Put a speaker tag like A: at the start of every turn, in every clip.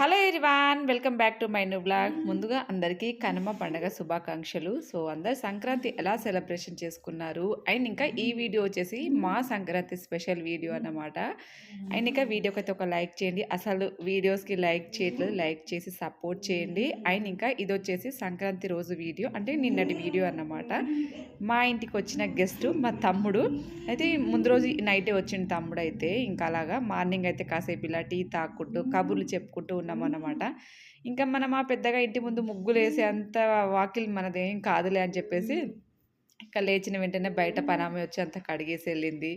A: Hello everyone welcome back to my new blog. ముందుగా అందరికీ కనుమ పండగ శుభాకాంక్షలు. సో అందరు సంక్రాంతి ఎలా సెలబ్రేషన్ చేసుకున్నారు? అండ్ ఇంకా ఈ వీడియో వచ్చేసి మా సంక్రాంతి స్పెషల్ వీడియో అన్నమాట. అండ్ ఇంకా వీడియోకి అయితే ఒక లైక్ చేయండి. అసలు వీడియోస్కి లైక్ చేయట్లేదు. లైక్ చేసి సపోర్ట్ చేయండి. అండ్ ఇంకా ఇది వచ్చేసి సంక్రాంతి రోజు వీడియో. అంటే నిన్నటి వీడియో అన్నమాట. మా ఇంటికి వచ్చిన గెస్ట్ మా తమ్ముడు. అయితే ముందు రోజు నైటే వచ్చిన తమ్ముడు అయితే ఇంకా అలాగా మార్నింగ్ అయితే కాసేపు ఇలా టీ తాక్కుంటూ కబుర్లు చెప్పుకుంటూ ఉన్నాం అన్నమాట. ఇంకా మనం ఆ పెద్దగా ఇంటి ముందు ముగ్గులు వేసే అంత వాకిల్ మనదేం కాదులే అని చెప్పేసి ఇంకా లేచిన వెంటనే బయట పనామే వచ్చి అంత కడిగేసి వెళ్ళింది.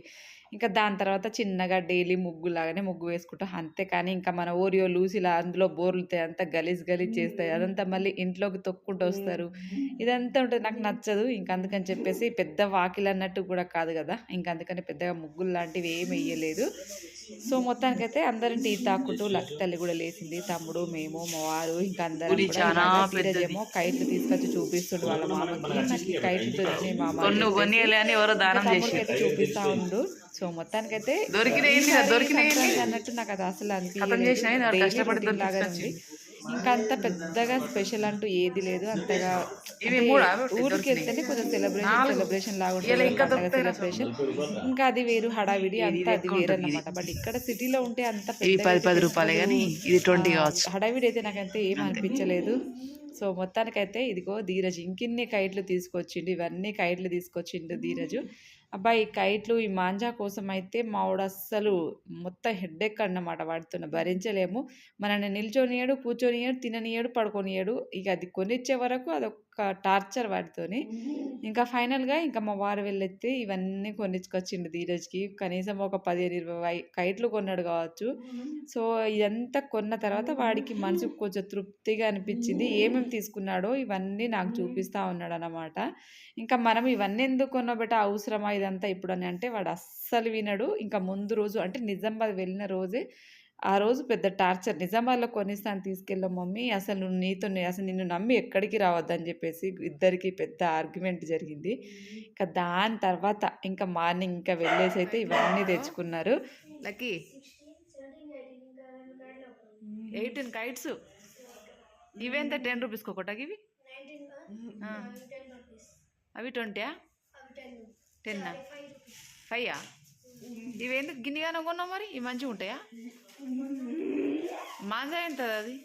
A: ఇంకా దాని తర్వాత చిన్నగా డైలీ ముగ్గు లాగానే ముగ్గు వేసుకుంటాం. అంతే కానీ ఇంకా మన ఓరియో లూసిలా అందులో బోర్లుతాయి. అంతా గలీజ్ గలీజ్ చేస్తాయి. అదంతా మళ్ళీ ఇంట్లోకి తొక్కుంటూ వస్తారు. ఇదంతా ఉంటుంది నాకు నచ్చదు. ఇంకా అందుకని చెప్పేసి పెద్ద వాకిల్ అన్నట్టు కూడా కాదు కదా. ఇంకా అందుకని పెద్దగా ముగ్గులు లాంటివి ఏమి వేయలేదు. సో మొత్తానికైతే అందరం టీ తాకుంటూ లక్కి తల్లి కూడా లేచింది. తమ్ముడు మేము మా వారు ఇంకా అందరం. ధీరజేమో కైట్లు తీసుకొచ్చి చూపిస్తుండు వాళ్ళ మామకి. కైట్లు మామ చూపిస్తా ఉండు. సో మొత్తానికైతే అన్నట్టు నాకు అది అసలు
B: దొరికింది.
A: ఇంకా అంత పెద్దగా స్పెషల్ అంటూ ఏది లేదు. అంతగా ఊరికి. వెళ్తేనే కొంచెం సెలబ్రేషన్. సెలబ్రేషన్ లాగా ఉంటుంది. సెలబ్రేషన్ ఇంకా అది వేరు హడావిడి అంతా అది వేరు
B: ఉంటుంది.
A: అన్నమాట బట్ ఇక్కడ సిటీలో ఉంటే అంత
B: పది పది రూపాయలే కానీ ఇది ట్వంటీ కావచ్చు.
A: హడావిడి అయితే నాకైతే ఏం అనిపించలేదు. సో మొత్తానికైతే ఇదిగో ధీరజ్ ఇంకిన్ని కైట్లు తీసుకొచ్చిండు ఇవన్నీ కైట్లు తీసుకొచ్చిండు ధీరజు. అబ్బాయి కైట్లు ఈ మాంజా కోసం అయితే మావిడ అస్సలు మొత్తం హెడ్డెక్ అన్నమాట వాడుతున్న భరించలేము. మనల్ని నిల్చొనియాడు కూర్చొనియాడు తిననియాడు పడుకొనియాడు ఇక అది కొనిచ్చే వరకు అదొక టార్చర్ వాడితోని ఇంకా ఫైనల్గా ఇంకా మా వారు వెళ్ళెత్తి ఇవన్నీ కొనిచ్చుకొచ్చిండు ధీరజ్కి. కనీసం ఒక పదిహేను ఇరవై కైట్లు కొన్నాడు కావచ్చు. సో ఇదంతా కొన్న తర్వాత వాడికి మనసుకు కొంచెం తృప్తిగా అనిపించింది. ఏమేమి తీసుకున్నాడో ఇవన్నీ నాకు చూపిస్తూ ఉన్నాడు అనమాట ఇంకా మనం ఇవన్నీ ఎందుకు కొన్నబెట్ట అవసరమా ఇదంతా ఇప్పుడు అని అంటే వాడు అస్సలు వినడు. ఇంకా ముందు రోజు అంటే నిజామాబాద్ వెళ్ళిన రోజే ఆ రోజు పెద్ద టార్చర్. నిజామాబాద్లో కొనిస్తాను తీసుకెళ్ళాం మమ్మీ. అసలు నువ్వు నీతో అసలు నిన్ను నమ్మి ఎక్కడికి రావద్దని చెప్పేసి ఇద్దరికి పెద్ద ఆర్గ్యుమెంట్ జరిగింది. ఇంకా దాని తర్వాత ఇంకా మార్నింగ్ ఇంకా వెళ్ళేసి అయితే ఇవన్నీ తెచ్చుకున్నారు.
B: లక్కీ. Eighteen kites. ఇవెంత టెన్ రూపీస్కి ఒకటి ఇవి ఆ. అవి ట్వంటీయా? టెన్నా? ఫైవా ఇవి ఎందుకు గిన్నెగానే కొన్నావు మరి? ఇవి మంచిగా ఉంటాయా మాంజా ఎంత అది?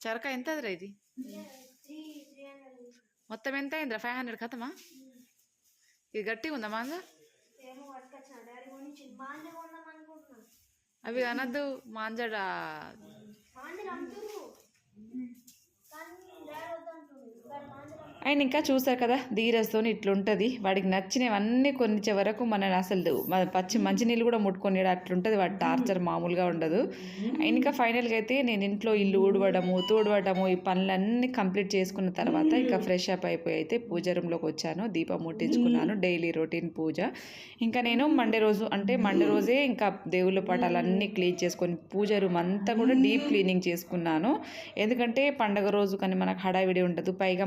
B: చరక ఎంత అదిరా ఇది? మొత్తం ఎంత అయిందిరా? ఫైవ్ హండ్రెడ్ కథమా? ఇది గట్టిగా ఉందా మాంజా? అవి అనద్దు. మాంజడా?
A: అండ్ ఇంకా చూసారు కదా ధీరజ్తో ఇట్లుంటుంది. వాడికి నచ్చినవన్నీ కొనిచ్చే వరకు మన అసలు పచ్చి మంచినీళ్ళు కూడా ముట్టుకొని అట్లుంటుంది. వాడి టార్చర్ మామూలుగా ఉండదు. అండ్ ఇంకా ఫైనల్గా అయితే నేను ఇంట్లో ఇల్లు ఊడవడము తూడవడము ఈ పనులన్నీ కంప్లీట్ చేసుకున్న తర్వాత ఇంకా ఫ్రెష్ అప్ అయిపోయి అయితే పూజ రూమ్లోకి వచ్చాను. దీపం ముట్టించుకున్నాను. డైలీ రొటీన్ పూజ. ఇంకా నేను మండే రోజు అంటే మండే రోజే ఇంకా దేవుళ్ళ పటాలన్నీ క్లీన్ చేసుకొని పూజ రూమ్ అంతా కూడా డీప్ క్లీనింగ్ చేసుకున్నాను. ఎందుకంటే పండగ రోజు కానీ మనకు హడావిడి ఉండదు. పైగా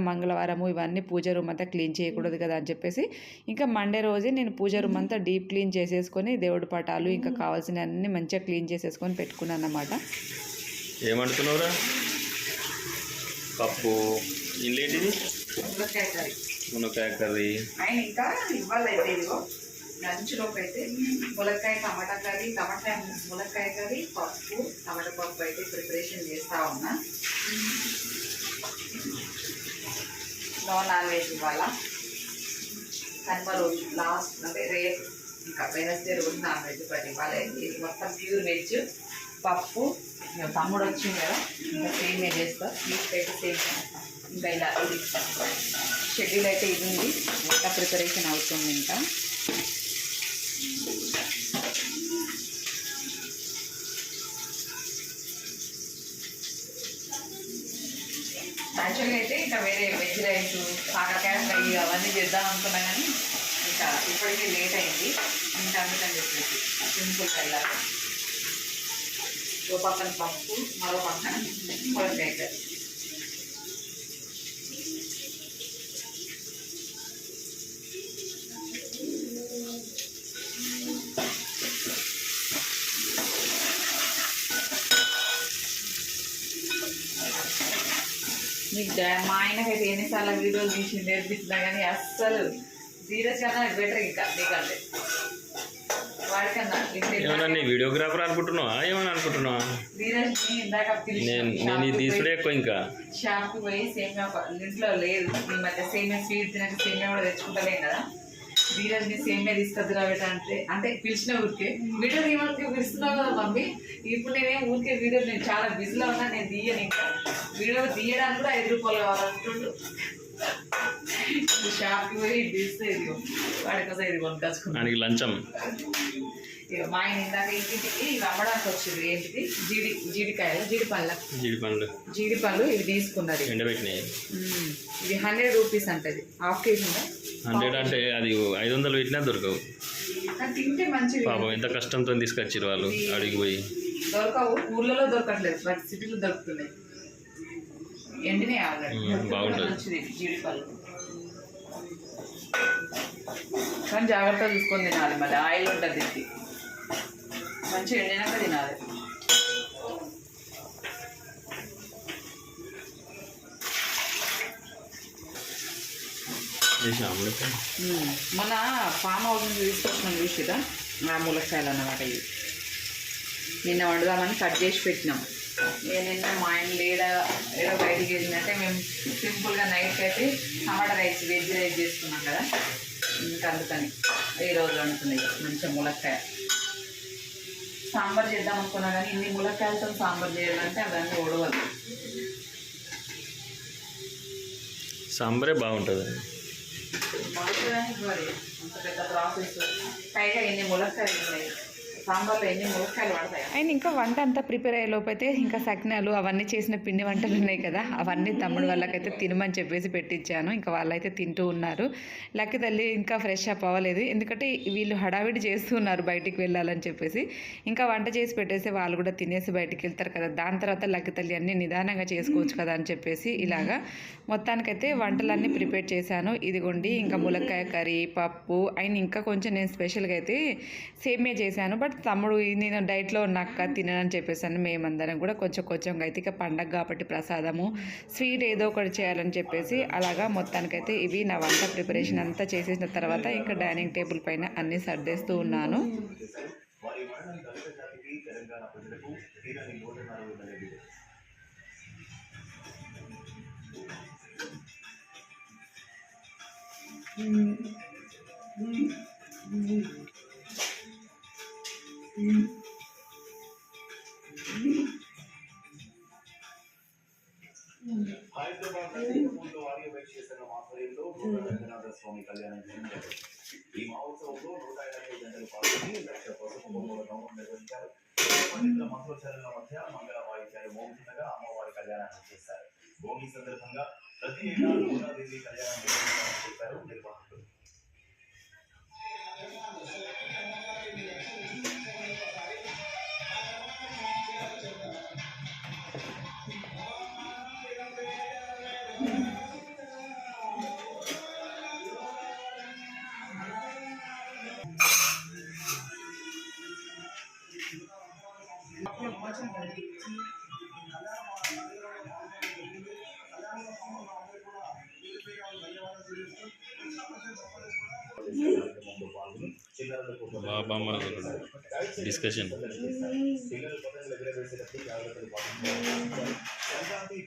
A: మంగళవారము ఇవన్నీ పూజ రూమ్ అంతా క్లీన్ చేయకూడదు కదా అని చెప్పేసి ఇంకా మండే రోజే నేను పూజ రూమ్ అంతా డీప్ క్లీన్ చేసేసుకొని దేవుడి పటాలు ఇంకా కావాల్సిన అన్ని మంచిగా క్లీన్ చేసేసుకొని పెట్టుకున్నాను అన్నమాట.
C: ఏమంటున్నావురా? పప్పు మునక్కాయ కర్రీ.
A: ఇంకా ఇవాళ అయితే ఇదిగో లంచ్లోకి అయితే ములక్కాయ టమాటా కర్రీ టమాటా ములక్కాయ కర్రీ పప్పు టమాటా పప్పు అయితే ప్రిపరేషన్ చేస్తా ఉన్నా. నో నాన్ వెజ్ ఇవాళ కనుమ రోజు లాస్ట్ అంటే రేపు ఇంకా వెనస్డే రోజు నాన్ వెజ్ బట్ ఇవ్వాలి. ఇది మొత్తం ప్యూర్ వెజ్ పప్పు తమ్ముడు వచ్చింది కదా ఇంకా సేమే చేస్తా. స్వీట్ అయితే సేమ్ ఇంకా ఇలా ఇది షెడ్యూల్ అయితే ఇది ఉంది. ఇంకా ప్రిపరేషన్ అవుతుంది ఇంకా యాక్చువల్గా అయితే ఇంకా వేరే వెజ్ రైస్ కాకరకాయ ఫ్రై అవన్నీ చేద్దాం అనుకున్నా కానీ ఇంకా ఇప్పటికే లేట్ అయింది. ఇంకా అందుకని చెప్పేసి సింపుల్ వెళ్ళాలి. ఓ పక్కన పప్పు మరో పక్కన ములక్కాయ కర్రీ
D: మీకు మా ఆయనకైతే ఎన్నిసార్లు వీడియోలు తీసి నేర్పించినా కానీ అస్సలు ధీరజ్ కన్నా బెటర్ ఇంకా
C: ఏమన్నా నీ వీడియోగ్రాఫర్ అనుకుంటున్నావా? ఏమని అనుకుంటున్నావా? నేను తీసుడే ఎక్కువ ఇంకా.
D: షాప్కి పోయి సేమియా ఒక- ఇంట్లో లేదు. ఈ మధ్య సేమియా స్వీట్ తినక సేమియా కూడా తెచ్చుకుంటలేం కదా. ధీరజ్ని సేమియా తీసుకొద్దురా బేట అంటే అంటే పిలిచిన ఊరికే. వీడియో తీయడానికి పిలుస్తున్నావు కదా మమ్మీ? ఇప్పుడు నేనేం ఊరికే వీడియో నేను చాలా బిజీలో ఉన్నా నేను తీయను ఇంకా. వీడియో తీయడానికి కూడా ఐదు రూపాయలు కావాలంటుండు షాప్కి పోయి తీస్తే ఇదిగో వాడి కోసం ఇది కొనుకొచ్చుకున్నాను
C: లంచం.
D: ఇక మా ఆయన ఇందాక ఇంటికి ఇవి అమ్మడానికి వచ్చింది ఏంటిది? జీడి జీడికాయలు జీడిపళ్ళ.
C: జీడి పండ్లు
D: జీడిపళ్ళు ఇవి తీసుకున్నది.
C: ఎండబెట్టినాయి.
D: ఇది హండ్రెడ్ రూపీస్ అంటది. హాఫ్ కేజీ ఉందా?
C: హండ్రెడ్ అంటే అది ఐదు వందలు పెట్టినా దొరకవు. పాపం ఎంత కష్టంతో తీసుకొచ్చారు వాళ్ళు అడిగి పోయి.
D: దొరకవు. ఊర్లలో దొరకట్లేదు. బట్ సిటీలో దొరుకుతున్నాయి. ఎండినే
C: బాగుంటది.
D: కానీ జాగ్రత్తగా చూసుకొని తినాలి. మళ్ళీ ఆయిల్ ఉంటుంది మంచిగా ఎండినాక తినాలి
C: చేసిన అమృతం
D: మ్మ్. మన ఫామ్ హౌస్ నుంచి తీసుకొచ్చినాం చూసిరా ఆ ములక్కాయలు అన్నమాట ఇవి. నిన్న వండుదామని కట్ చేసి పెట్టినాం. నిన్న మా ఆయన లేడా ఏదో బయటికి వెళ్ళిందంటే మేము సింపుల్గా నైట్ అయితే టమాటా రైస్ వెజ్ రైస్ చేసుకున్నాం కదా. ఇంకా అందుకని ఈ రోజు వండుతుంది ఇక మంచిగా ములక్కాయ. సాంబార్ చేద్దాం అనుకున్నా కానీ ఇన్ని ములక్కాయలతో సాంబార్ చేయాలంటే అవన్నీ ఉడవదు
C: సాంబారే బాగుంటుంది
D: మొలకడానికి మరి అంత పెద్ద ప్రాసెస్ పైగా ఎన్ని ములక్కాయలు ఉన్నాయి సాంబార్లో ఎన్ని పడతాయి
A: అండ్ ఇంకా వంట అంతా ప్రిపేర్ అయ్యే లోపైతే ఇంకా సకినాలు అవన్నీ చేసిన పిండి వంటలు ఉన్నాయి కదా అవన్నీ తమ్ముడు వాళ్ళకైతే తినమని చెప్పేసి పెట్టించాను ఇంకా వాళ్ళైతే తింటూ ఉన్నారు. లక్కి తల్లి ఇంకా ఫ్రెష్ అప్ అవ్వలేదు. ఎందుకంటే వీళ్ళు హడావిడి చేస్తూ ఉన్నారు బయటికి వెళ్ళాలని చెప్పేసి. ఇంకా వంట చేసి పెట్టేసి వాళ్ళు కూడా తినేసి బయటికి వెళ్తారు కదా దాని తర్వాత లక్కి తల్లి అన్నీ నిదానంగా చేసుకోవచ్చు కదా అని చెప్పేసి ఇలాగా మొత్తానికైతే వంటలన్నీ ప్రిపేర్ చేశాను. ఇదిగోండి ఇంకా ములక్కాయ కర్రీ పప్పు అండ్ ఇంకా కొంచెం నేను స్పెషల్గా అయితే సేమియా చేశాను. బట్ తమ్ముడు ఇది నేను డైట్లో ఉన్నాక తినని చెప్పేసాను మేమందరం కూడా కొంచెం కొంచెం అయితే ఇక పండగ కాబట్టి ప్రసాదము స్వీట్ ఏదో ఒకటి చేయాలని చెప్పేసి అలాగా మొత్తానికైతే ఇవి నా వంట ప్రిపరేషన్ అంతా చేసేసిన తర్వాత ఇంకా డైనింగ్ టేబుల్ పైన అన్నీ సర్దేస్తూ ఉన్నాను.
E: హైదరాబాద్ కళ్యాణం ఈ మహోత్సవంలో నూట ఎనభై గంటలు పాల్గొని లక్ష పసుపు బొమ్మల నిర్వహించారు పండితుల మంత్రోచ్చారణల మధ్య మంగళ వాయిద్యాలు మోగుతుండగా అమ్మవారి కళ్యాణాన్ని చేశారు భోగి సందర్భంగా ప్రతి ఏడాది కళ్యాణం నిర్వహించాలని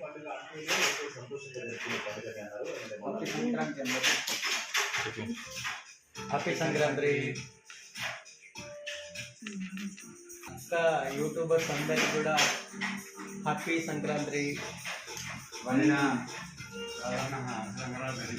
E: పండుగ అన్నారు ఎందుకంటే
F: హ్యాపీ సంక్రాంతి ఇంకా యూట్యూబర్స్ అందరికి కూడా హ్యాపీ సంక్రాంతి వదిన సంక్రాంతి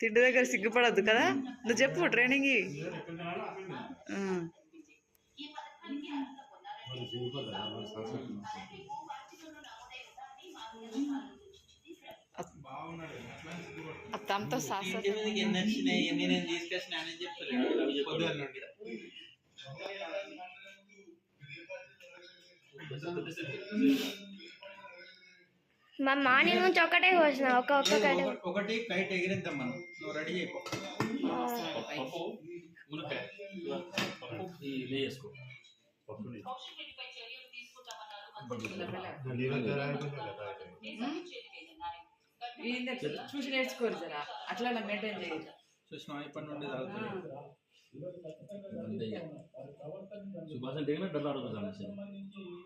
A: తిండి దగ్గర సిగ్గుపడద్దు కదా? నువ్వు చెప్పు ట్రైనింగ్ తమతో సాస
F: తీసుకొచ్చినా
B: మా మార్నింగ్ నుంచి ఒకటే కోసిన ఒక ఒక్క కట్ట
F: ఒకటి కైట్ ఎగిరిద్దాం మనం. నువ్వు రెడీ అయిపో.
C: పప్పు మునక్కాయ పప్పు ఈ నెయ్యి వేసుకో పప్పు నెయ్యి
A: చూసి నేర్చుకోరు జరా. అట్లా మెయింటైన్ చేయాలి
F: చూసినా ఇప్పటి నుండి తాగుతుంది.
C: సుభాష్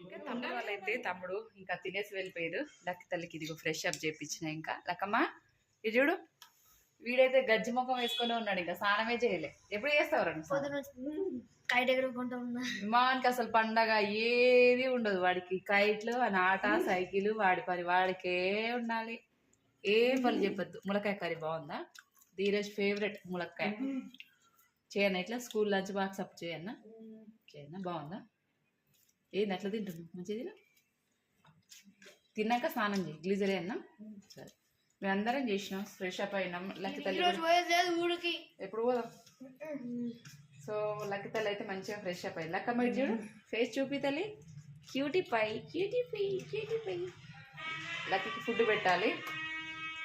C: అంటే
A: తమ్ముడు వాళ్ళైతే తమ్ముడు ఇంకా తినేసి వెళ్ళిపోయారు. లక్కి తల్లికి ఇదిగో ఫ్రెష్ అప్ చేయించిన ఇంకా. లక్కమ్మ ఇది చూడు. వీడైతే గజ్జి ముఖం వేసుకొని ఉన్నాడు ఇంకా స్నానమే చేయలే. ఎప్పుడు చేస్తావు మానికి అసలు పండగ ఏది ఉండదు. వాడికి కైట్లు అని ఆట సైకిల్ వాడి పని వాడికే ఉండాలి. ఏ పని చెప్పొద్దు. ములక్కాయ కర్రీ బాగుందా? ధీరజ్ ఫేవరెట్ ములక్కాయ. చేయన్న ఇట్లా స్కూల్ లంచ్ బాక్స్ అప్ చేయన్న చేయన్న బాగుందా? ఏంది అట్లా తింటున్నావు? మంచిది తిన్నాక స్నానం చేయి. గ్లీజరే అన్న సరే. మేము అందరం చేసినాం. ఫ్రెష్ అప్ అయినాం. లక్కి తల్లి
B: ఈరోజు
A: కూడా-
B: పోయేది లేదు ఊరికి.
A: ఎప్పుడు పోదాం? సో లక్కి తల్లి అయితే మంచిగా ఫ్రెష్ అప్ అయ్యి లక్క మరి చూడు. ఫేస్ చూపి తల్లి. Cutie pie. Cutie pie. Cutie pie. లక్కీకి food పెట్టాలి.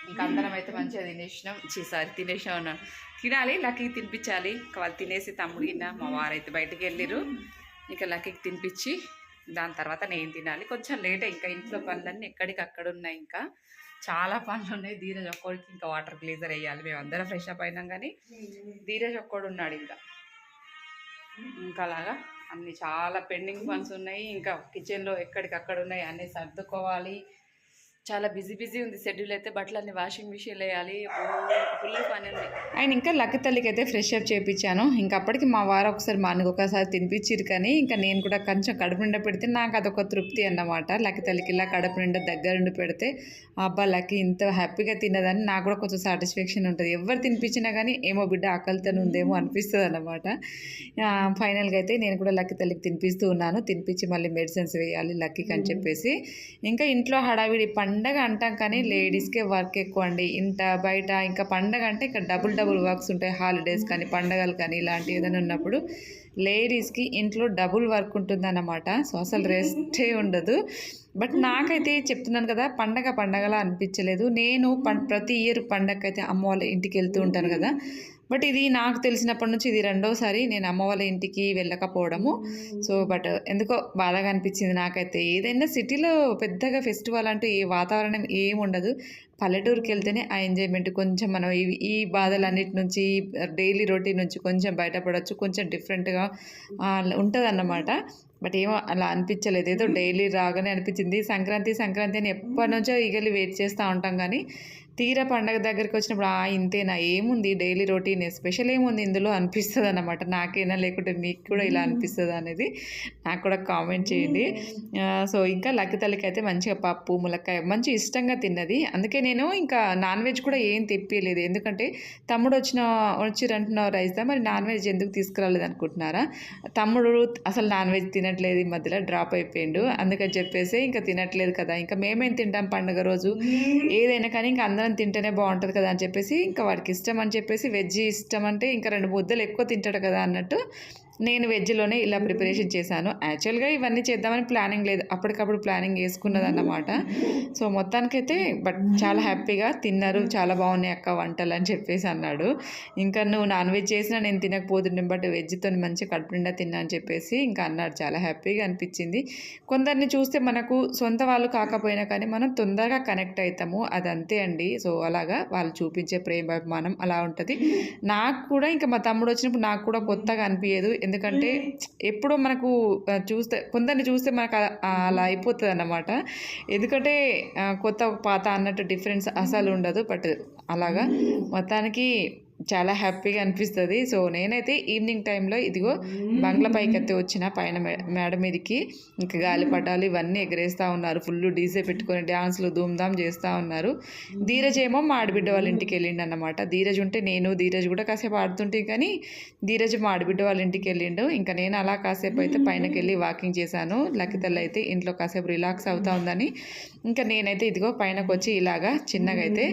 A: ఇంకా అందరం అయితే మంచిగా తినేసినాం. సారీ తినేసినాం ఉన్నాం తినాలి లక్కీకి తినిపించాలి. ఇంకా వాళ్ళు తినేసి తమ్ముడు మా వారు అయితే బయటికి వెళ్ళిరు ఇంకా లక్కీకి తినిపించి దాని తర్వాత నేను తినాలి. కొంచెం లేట్ ఇంకా ఇంట్లో పనులన్నీ ఎక్కడికి అక్కడ ఉన్నాయి ఇంకా. చాలా పనులు ఉన్నాయి. ధీరజ్ ఒక్కడికి ఇంకా వాటర్ గ్లేజర్ వేయాలి. మేము అందరం ఫ్రెష్ అప్ అయినాం కానీ ధీరజ్ ఒక్కడు ఉన్నాడు ఇంకా. ఇంకా అలాగా అన్ని చాలా పెండింగ్ పనులు ఉన్నాయి. ఇంకా కిచెన్లో ఎక్కడికక్కడ ఉన్నాయి అన్నీ సర్దుకోవాలి. చాలా బిజీ బిజీ ఉంది షెడ్యూల్ అయితే బట్టలు అన్ని వాషింగ్ మిషన్ వేయాలి. ఫుల్ పని ఉంది. అండ్ ఇంకా లక్క తల్లికి అయితే ఫ్రెష్ అప్ చేయించాను ఇంకా అప్పటికి మా వారు ఒకసారి మా అన్నకు ఒకసారి తినిపించిరు కానీ ఇంకా నేను కూడా కొంచెం కడుపు నిండా పెడితే నాకు అదొక తృప్తి అన్నమాట. లక్క తల్లికి ఇలా కడుపు నిండా దగ్గర నుండి పెడితే అబ్బా లక్కి ఇంత హ్యాపీగా తిన్నదని నాకు కూడా కొంచెం సాటిస్ఫాక్షన్ ఉంటుంది. ఎవరు తినిపించినా కానీ ఏమో బిడ్డ ఆకలితో ఉందేమో అనిపిస్తుంది అన్నమాట. ఫైనల్గా అయితే నేను కూడా లక్కి తల్లికి తినిపిస్తూ ఉన్నాను. తినిపించి మళ్ళీ మెడిసిన్స్ వేయాలి లక్కీకి అని చెప్పేసి. ఇంకా ఇంట్లో హడావిడి పండగ అంటాం కానీ లేడీస్కే వర్క్ ఎక్కువ అండి. ఇంత బయట ఇంకా పండగ అంటే ఇక్కడ డబుల్ డబుల్ వర్క్స్ ఉంటాయి. హాలిడేస్ కానీ పండగలు కానీ ఇలాంటి ఏదైనా ఉన్నప్పుడు లేడీస్కి ఇంట్లో డబుల్ వర్క్ ఉంటుందన్నమాట. సో అసలు రెస్టే ఉండదు. బట్ నాకైతే చెప్తున్నాను కదా పండగ పండగలా అనిపించలేదు. నేను ప్రతి ఇయర్ పండగకైతే అమ్మ వాళ్ళ ఇంటికి వెళ్తూ ఉంటాను కదా. బట్ ఇది నాకు తెలిసినప్పటి నుంచి ఇది రెండోసారి నేను అమ్మ వాళ్ళ ఇంటికి వెళ్ళకపోవడము. సో బట్ ఎందుకో బాధగా అనిపించింది నాకైతే. ఏదైనా సిటీలో పెద్దగా ఫెస్టివల్ అంటూ ఏ వాతావరణం ఏం ఉండదు. పల్లెటూరుకి వెళ్తేనే ఆ ఎంజాయ్మెంట్. కొంచెం మనం ఈ ఈ బాధలన్నిటి నుంచి డైలీ రొటీన్ నుంచి కొంచెం బయటపడవచ్చు కొంచెం డిఫరెంట్గా ఉంటుంది అన్నమాట బట్ ఏమో అలా అనిపించలేదు. ఏదో డైలీ రాగానే అనిపించింది. సంక్రాంతి సంక్రాంతి అని ఎప్పటి నుంచో ఈగలి వెయిట్ చేస్తూ ఉంటాం కానీ తీరా పండగ దగ్గరికి వచ్చినప్పుడు ఆ ఇంతేనా? ఏముంది? డైలీ రొటీన్ స్పెషల్ ఏముంది ఇందులో? అనిపిస్తుంది అన్నమాట నాకైనా లేకుంటే మీకు కూడా ఇలా అనిపిస్తుంది అనేది నాకు కూడా కామెంట్ చేయండి. సో ఇంకా లక్కి తల్లికి అయితే మంచిగా పప్పు ములక్కాయ మంచి ఇష్టంగా తిన్నది. అందుకే నేను ఇంకా నాన్ వెజ్ కూడా ఏం తెప్పియలేదు ఎందుకంటే తమ్ముడు వచ్చిన వచ్చిరంటున్నారు రైస్దా? మరి నాన్ వెజ్ ఎందుకు తీసుకురాలేదు అనుకుంటున్నారా? తమ్ముడు అసలు నాన్ వెజ్ తినట్లేదు ఈ మధ్యలో డ్రాప్ అయిపోయిండు. అందుకని చెప్పేసి ఇంకా తినట్లేదు కదా. ఇంకా మేమేం తింటాం పండుగ రోజు? ఏదైనా కానీ ఇంకా అందరం తింటేనే బాగుంటుంది కదా అని చెప్పేసి ఇంకా వాడికి ఇష్టం అని చెప్పేసి వెజ్ ఇష్టం అంటే ఇంకా రెండు ముద్దలు ఎక్కువ తింటాడు కదా అన్నట్టు నేను వెజ్లోనే ఇలా ప్రిపరేషన్ చేశాను. యాక్చువల్గా ఇవన్నీ చేద్దామని ప్లానింగ్ లేదు. అప్పటికప్పుడు ప్లానింగ్ వేసుకున్నది అన్నమాట సో మొత్తానికైతే బట్ చాలా హ్యాపీగా తిన్నారు. చాలా బాగున్నాయి అక్క వంటలు అని చెప్పేసి అన్నాడు. ఇంకా నువ్వు నాన్ వెజ్ చేసినా నేను తినకపోతుండే బట్ వెజ్తో మంచిగా కడుపు నిండా తిన్నా అని చెప్పేసి ఇంకా అన్నాడు. చాలా హ్యాపీగా అనిపించింది. కొందరిని చూస్తే మనకు సొంత వాళ్ళు కాకపోయినా కానీ మనం తొందరగా కనెక్ట్ అవుతాము అది అంతే అండి. సో అలాగా వాళ్ళు చూపించే ప్రేమ అభిమానం అలా ఉంటుంది. నాకు కూడా ఇంకా మా తమ్ముడు వచ్చినప్పుడు నాకు కూడా కొత్తగా అనిపించదు ఎందుకంటే ఎప్పుడో మనకు చూస్తే కొందరిని చూస్తే మనకు అలా- అయిపోతుంది అన్నమాట ఎందుకంటే కొత్త పాత అన్నట్టు డిఫరెన్స్ అసలు ఉండదు. బట్ అలాగా మొత్తానికి చాలా హ్యాపీగా అనిపిస్తుంది. సో నేనైతే ఈవినింగ్ టైంలో ఇదిగో బంగ్లా పైకి అయితే వచ్చిన పైన మేడ మీదకి ఇంకా గాలిపటాలు ఇవన్నీ ఎగరేస్తూ ఉన్నారు. ఫుల్ డీజే పెట్టుకొని డ్యాన్స్లు ధూమ్ధామ్ చేస్తూ ఉన్నారు. ధీరజ్ ఏమో మా ఆడబిడ్డ వాళ్ళ ఇంటికి వెళ్ళిండు అన్నమాట. ధీరజ్ ఉంటే నేను ధీరజ్ కూడా కాసేపు ఆడుతుంటే కానీ ధీరజ్ మా ఆడబిడ్డ వాళ్ళ ఇంటికి వెళ్ళిండు. ఇంకా నేను అలా కాసేపు అయితే పైనకి వెళ్ళి వాకింగ్ చేశాను. లక్కితల్లి అయితే ఇంట్లో కాసేపు రిలాక్స్ అవుతా ఉందని ఇంకా నేనైతే ఇదిగో పైనకు వచ్చి ఇలాగా చిన్నగా అయితే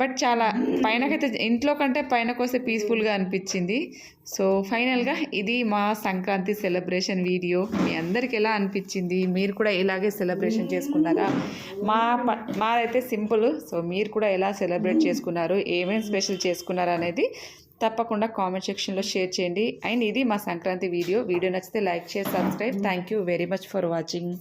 A: బట్ చాలా పైనకైతే ఇంట్లో కంటే పైనకు వస్తే పీస్ఫుల్గా అనిపించింది. సో ఫైనల్గా ఇది మా సంక్రాంతి సెలబ్రేషన్ వీడియో. మీ అందరికి ఎలా అనిపించింది? మీరు కూడా ఇలాగే సెలబ్రేషన్ చేసుకున్నారా? మా ప మాదైతే సింపుల్. సో మీరు కూడా ఎలా సెలబ్రేట్ చేసుకున్నారు? ఏమేమి స్పెషల్ చేసుకున్నారు అనేది తప్పకుండా కామెంట్ సెక్షన్లో షేర్ చేయండి. అండ్ ఇది మా సంక్రాంతి వీడియో. వీడియో నచ్చితే లైక్ చేసి subscribe. Thank you very much for watching.